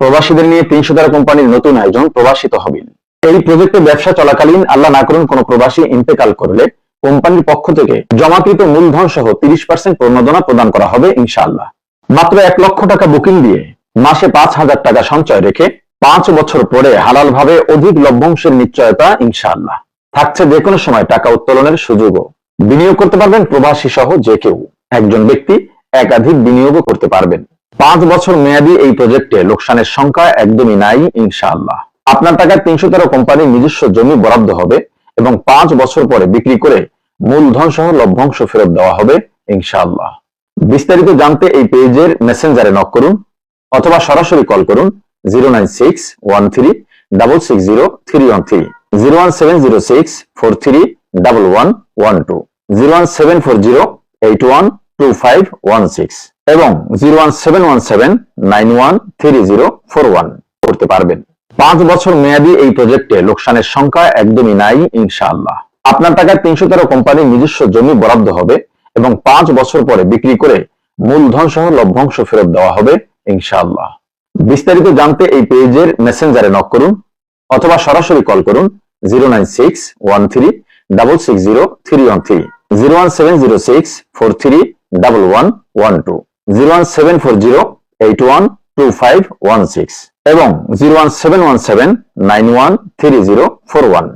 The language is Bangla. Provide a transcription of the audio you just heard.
প্রবাসীদের নিয়ে তিনশো তেরো কোম্পানির নতুন আয়োজন প্রবাসী তহবিল এই প্রজেক্টে ব্যবসা চলাকালীন আল্লাহ না করুন কোনো প্রবাসী ইন্তেকাল করলে কোম্পানির পক্ষ থেকে জমাকৃত মূলধন সহ তিরিশ পার্সেন্ট প্রণোদনা প্রদান করা হবে ইনশাআল্লাহ। মাত্র এক লক্ষ টাকা বুকিং দিয়ে মাসে পাঁচ হাজার টাকা সঞ্চয় রেখে পাঁচ বছর পরে হালাল ভাবে অধিক লভ্যাংশের নিশ্চয়তা ইনশাআল্লাহ। থাকছে যে কোনো সময় টাকা উত্তোলনের সুযোগও। বিনিয়োগ করতে পারবেন প্রবাসী সহ যে কেউ। একজন ব্যক্তি একাধিক বিনিয়োগও করতে পারবেন। পাঁচ বছর মেয়াদী এই প্রজেক্টে লোকসানের সংখ্যা একদমই নাই, ইনশাআল্লাহ। আপনার টাকায় তিনশো তেরো কোম্পানির নিজস্ব জমি বরাদ্দ হবে এবং পাঁচ বছর পরে বিক্রি করে মূলধন সহ লভ্যাংশ ফেরত দেওয়া হবে, ইনশাআল্লাহ। বিস্তারিত জানতে এই পেজের মেসেঞ্জারে নক করুন অথবা সরাসরি কল করুন zero nine six one three double six zero three one three zero one seven zero six four three double one one two zero one seven four zero eight one two five one six এবং zero one seven one seven nine one three zero four one করতে পারবেন। পাঁচ বছর মেয়াদী এই প্রজেক্টে লোকসানের সংখ্যা একদমই নাই, ইনশাআল্লাহ। আপনার টাকায় তিনশো তেরো কোম্পানির নিজস্ব জমি বরাদ্দ হবে এবং পাঁচ বছর পরে বিক্রি করে মূলধন সহ লভ্যাংশ ফেরত দেওয়া হবে, ইনশাআল্লাহ। বিস্তারিত জানতে এই পেজের মেসেঞ্জারে নক করুন অথবা সরাসরি কল করুন zero nine six one three double six zero three one three zero one seven zero six four three double one one two zero one seven four zero eight one two five one six এবং zero one seven one seven nine one three zero four one